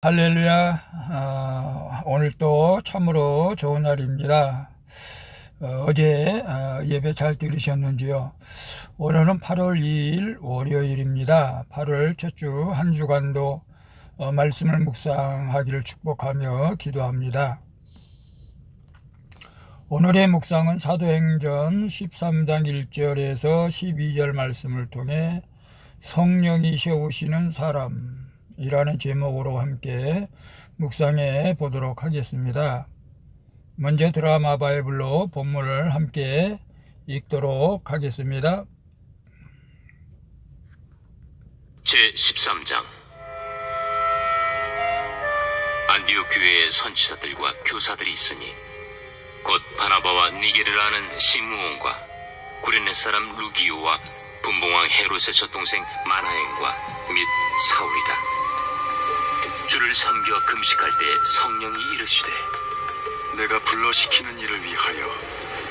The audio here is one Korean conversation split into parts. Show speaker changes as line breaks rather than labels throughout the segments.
할렐루야. 어, 오늘 또 참으로 좋은 날입니다. 어, 제 예배 잘 들으셨는지요? 오늘은 8월 2일 월요일입니다. 8월 첫 주 한 주간도 어, 말씀을 묵상하기를 축복하며 기도합니다. 오늘의 묵상은 사도행전 13장 1절에서 12절 말씀을 통해 성령이 세우시는 사람 이라는 제목으로 함께 묵상해 보도록 하겠습니다. 먼저 드라마 바이블로 본문을 함께 읽도록 하겠습니다.
제 13장 안디옥 교회의 선지자들과 교사들이 있으니 곧 바나바와 니게를 아는 시므온과 구레네 사람 루기오와 분봉왕 헤롯의 젖동생 마나엔과 및 사울이다 주를 섬겨 금식할 때 성령이 이르시되
내가 불러시키는 일을 위하여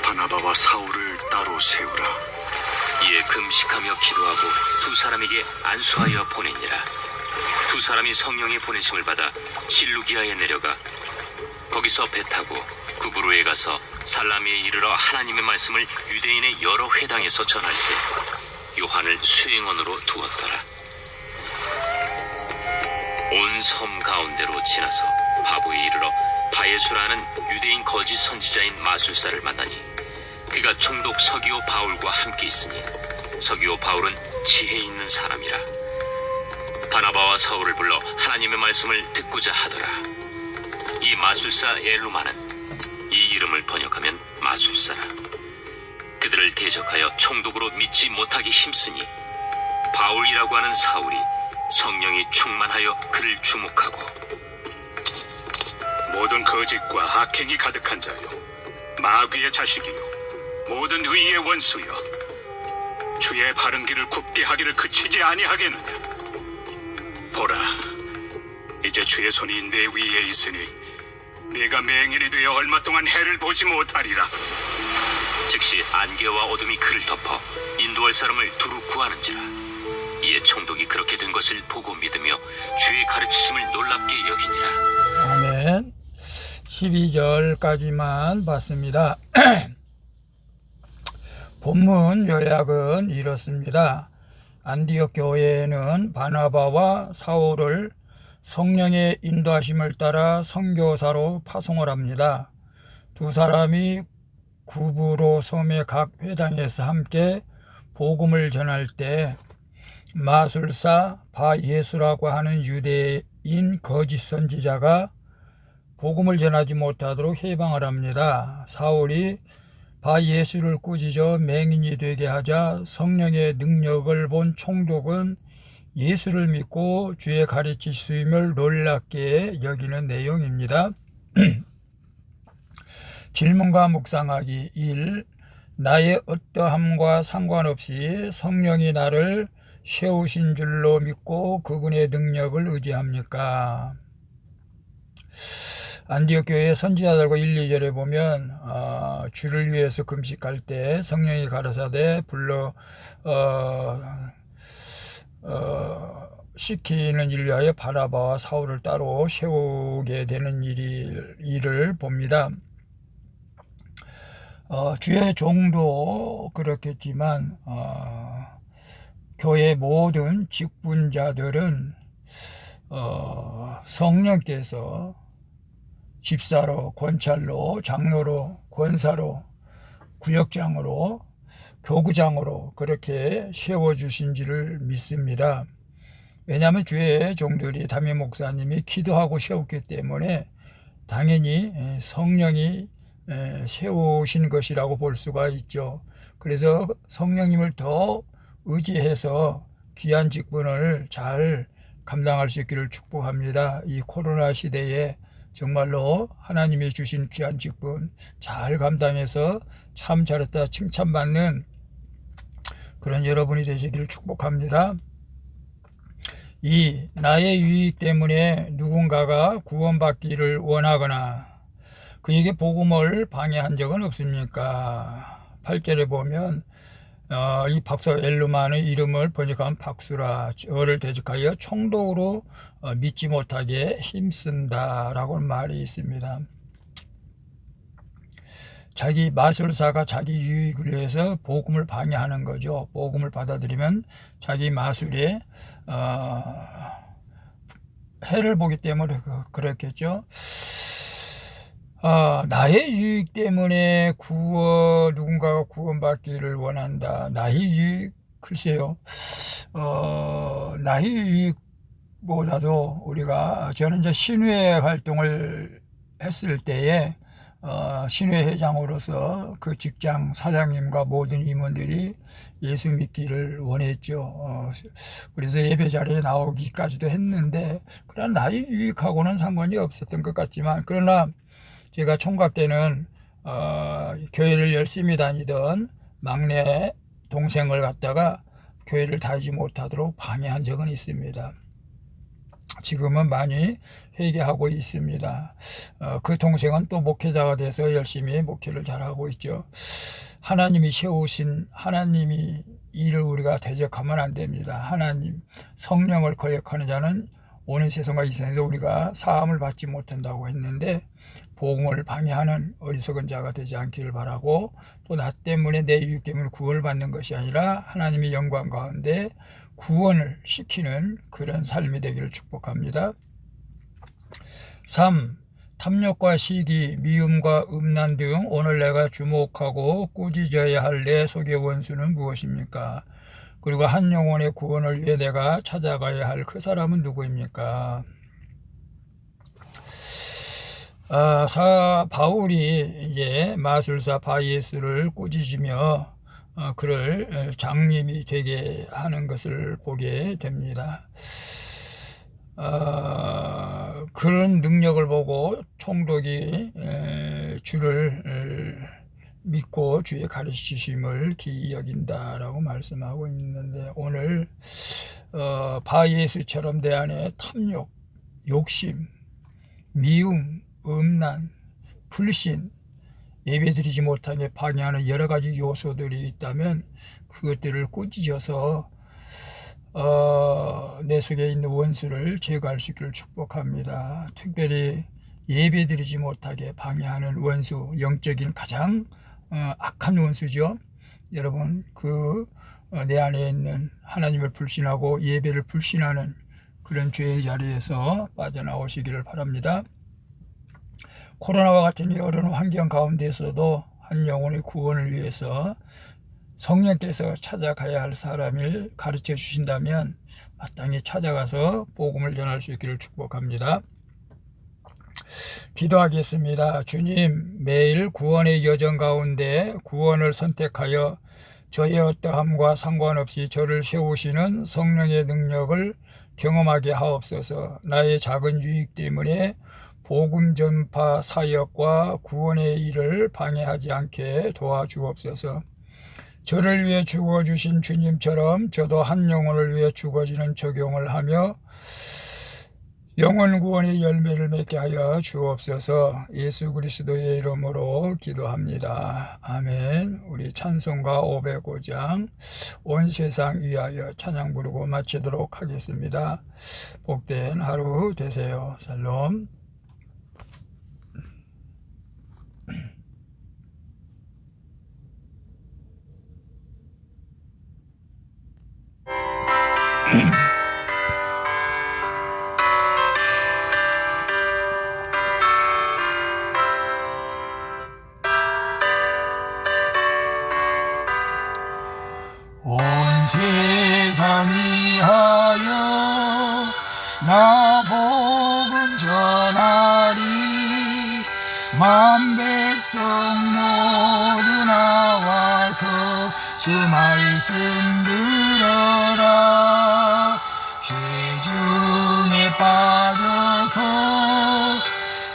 바나바와 사울을 따로 세우라.
이에 금식하며 기도하고 두 사람에게 안수하여 보내니라. 두 사람이 성령의 보내심을 받아 실루기아에 내려가 거기서 배 타고 구브로에 가서 살라미에 이르러 하나님의 말씀을 유대인의 여러 회당에서 전할세 요한을 수행원으로 두었더라. 온 섬 가운데로 지나서 바보에 이르러 바예수라는 유대인 거짓 선지자인 마술사를 만나니 그가 총독 서기오 바울과 함께 있으니 서기오 바울은 지혜 있는 사람이라. 바나바와 사울을 불러 하나님의 말씀을 듣고자 하더라. 이 마술사 엘루마는 이 이름을 번역하면 마술사라. 그들을 대적하여 총독으로 믿지 못하기 힘쓰니 바울이라고 하는 사울이 성령이 충만하여 그를 주목하고
모든 거짓과 악행이 가득한 자요. 마귀의 자식이요. 모든 의의 원수요. 주의 바른 길을 굽게 하기를 그치지 아니하겠느냐. 보라, 이제 주의 손이 내 위에 있으니 네가 맹인이 되어 얼마 동안 해를 보지 못하리라.
즉시 안개와 어둠이 그를 덮어 인도할 사람을 두루 구하는지라 이에 총독이 그렇게 된 것을 보고 믿으며 주의 가르치심을 놀랍게 여기니라
아멘. 12절까지만 봤습니다. 본문 요약은 이렇습니다. 안디옥 교회에는 바나바와 사울을 성령의 인도하심을 따라 선교사로 파송을 합니다. 두 사람이 구부로 섬의 각 회당에서 함께 복음을 전할 때 마술사 바예수라고 하는 유대인 거짓 선지자가 복음을 전하지 못하도록 해방을 합니다. 사울이 바예수를 꾸짖어 맹인이 되게 하자 성령의 능력을 본 총독은 예수를 믿고 주의 가르치심을 놀랍게 여기는 내용입니다. 질문과 묵상하기 1. 나의 어떠함과 상관없이 성령이 나를 세우신 줄로 믿고 그분의 능력을 의지합니까? 안디옥 교회 선지자들과 1, 2절에 보면 어, 주를 위해서 금식할 때 성령이 가라사대 불러 어, 어, 시키는 일 위하여 바나바와 사울을 따로 세우게 되는 일이, 일을 봅니다. 어, 주의 종도 그렇겠지만 어, 교회 모든 직분자들은 어, 성령께서 집사로, 권찰로, 장로로, 권사로, 구역장으로, 교구장으로 그렇게 세워주신지를 믿습니다. 왜냐하면 주의 종들이 담임 목사님이 기도하고 세웠기 때문에 당연히 성령이 세우신 것이라고 볼 수가 있죠. 그래서 성령님을 더 의지해서 귀한 직분을 잘 감당할 수 있기를 축복합니다. 이 코로나 시대에 정말로 하나님이 주신 귀한 직분 잘 감당해서 참 잘했다 칭찬받는 그런 여러분이 되시기를 축복합니다. 이 나의 유익 때문에 누군가가 구원받기를 원하거나 그에게 복음을 방해한 적은 없습니까? 8절에 보면 어, 이 박사 엘루만의 이름을 번역한 박수라 저를 대적하여 총독으로 어, 믿지 못하게 힘쓴다라고 말이 있습니다. 자기 마술사가 자기 유익을 위해서 복음을 방해하는 거죠. 복음을 받아들이면 자기 마술에 어, 해를 보기 때문에 그- 그렇겠죠. 아, 나의 유익 때문에 구원, 누군가가 구원받기를 원한다. 나의 유익, 글쎄요. 어, 나의 유익보다도 우리가, 저는 이제 신회 활동을 했을 때에, 어, 신회 회장으로서 그 직장 사장님과 모든 임원들이 예수 믿기를 원했죠. 어, 그래서 예배 자리에 나오기까지도 했는데, 그러나 나의 유익하고는 상관이 없었던 것 같지만, 그러나 제가 총각 때는 어, 교회를 열심히 다니던 막내 동생을 갖다가 교회를 다니지 못하도록 방해한 적은 있습니다. 지금은 많이 회개하고 있습니다. 어, 그 동생은 또 목회자가 돼서 열심히 목회를 잘하고 있죠. 하나님이 세우신 하나님이 일을 우리가 대적하면 안 됩니다. 하나님 성령을 거역하는 자는 오는 세상과 이 세상에서 우리가 사함을 받지 못한다고 했는데 복음을 방해하는 어리석은 자가 되지 않기를 바라고 또 나 때문에 내 이익 때문에 구원을 받는 것이 아니라 하나님의 영광 가운데 구원을 시키는 그런 삶이 되기를 축복합니다. 3. 탐욕과 시기, 미움과 음란 등 오늘 내가 주목하고 꾸짖어야 할 내 속의 원수는 무엇입니까? 그리고 한 영혼의 구원을 위해 내가 찾아가야 할 그 사람은 누구입니까? 아, 사 바울이 이제 마술사 바이에스를 꾸짖으며 어, 그를 에, 장님이 되게 하는 것을 보게 됩니다. 아, 그런 능력을 보고 총독이 에, 주를 에, 믿고 주의 가르치심을 기이 여긴다라고 말씀하고 있는데 오늘 어, 바 예수처럼 내 안에 탐욕, 욕심, 미움, 음란, 불신, 예배드리지 못하게 방해하는 여러 가지 요소들이 있다면 그것들을 꾸짖어서 어, 내 속에 있는 원수를 제거할 수 있기를 축복합니다. 특별히 예배드리지 못하게 방해하는 원수, 영적인 가장 어, 악한 원수죠. 여러분 그 내 안에 있는 하나님을 불신하고 예배를 불신하는 그런 죄의 자리에서 빠져나오시기를 바랍니다. 코로나와 같은 여러 환경 가운데서도 한 영혼의 구원을 위해서 성령께서 찾아가야 할 사람을 가르쳐 주신다면 마땅히 찾아가서 복음을 전할 수 있기를 축복합니다. 기도하겠습니다. 주님, 매일 구원의 여정 가운데 구원을 선택하여 저의 어떠함과 상관없이 저를 세우시는 성령의 능력을 경험하게 하옵소서. 나의 작은 유익 때문에 복음 전파 사역과 구원의 일을 방해하지 않게 도와주옵소서. 저를 위해 죽어주신 주님처럼 저도 한 영혼을 위해 죽어지는 적용을 하며 영혼 구원의 열매를 맺게 하여 주옵소서 예수 그리스도의 이름으로 기도합니다. 아멘. 우리 찬송가 505장 온 세상 위하여 찬양 부르고 마치도록 하겠습니다. 복된 하루 되세요. 살롬. 만 백성 모두 나와서 주 말씀 들어라. 죄 중에 빠져서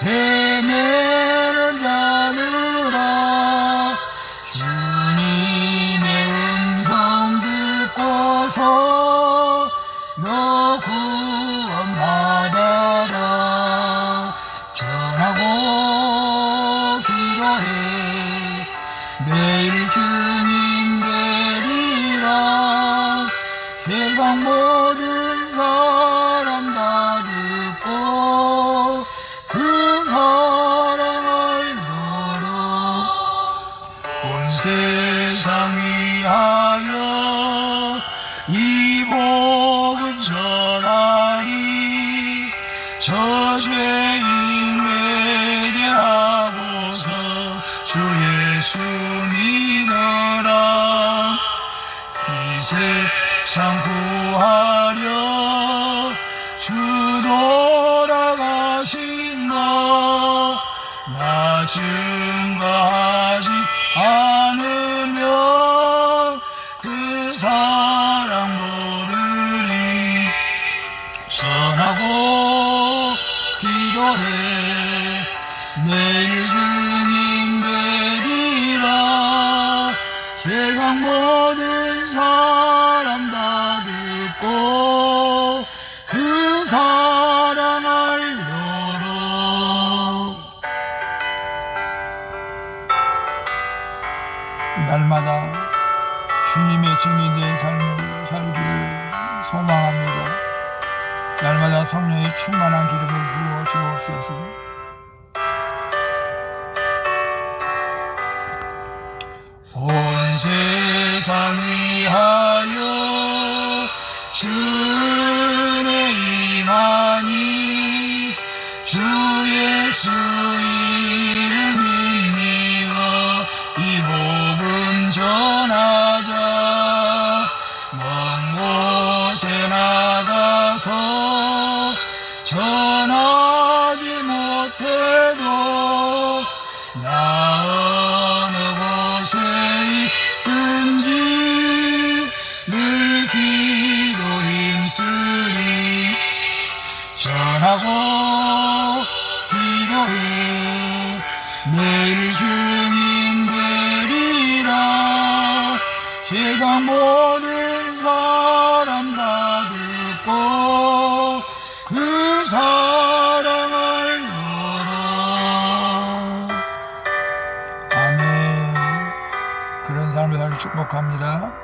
헤매는 자들아. 주님의 음성 듣고서 너 온 세상 위하여 이 복음 전하리. 저 죄인 회개하고서 주 예수 믿어라. 이 세상 구하려 주 돌아가신 너 나 증거하지 않으면 그 사랑 모르리 선하고 기도해. 내일 주님 되리라. 세상 모든 사람 다 듣고 그 사랑 주님의 증인된 삶을 살기를 소망합니다. 날마다 성령의 충만한 기름을 부어 주옵소서. 온 세상 위하여 주 기도해 매일 증인 되리라. 세상 모든 사람 다 듣고 그 사랑을 열어 아멘. 그런 삶을 살기 축복합니다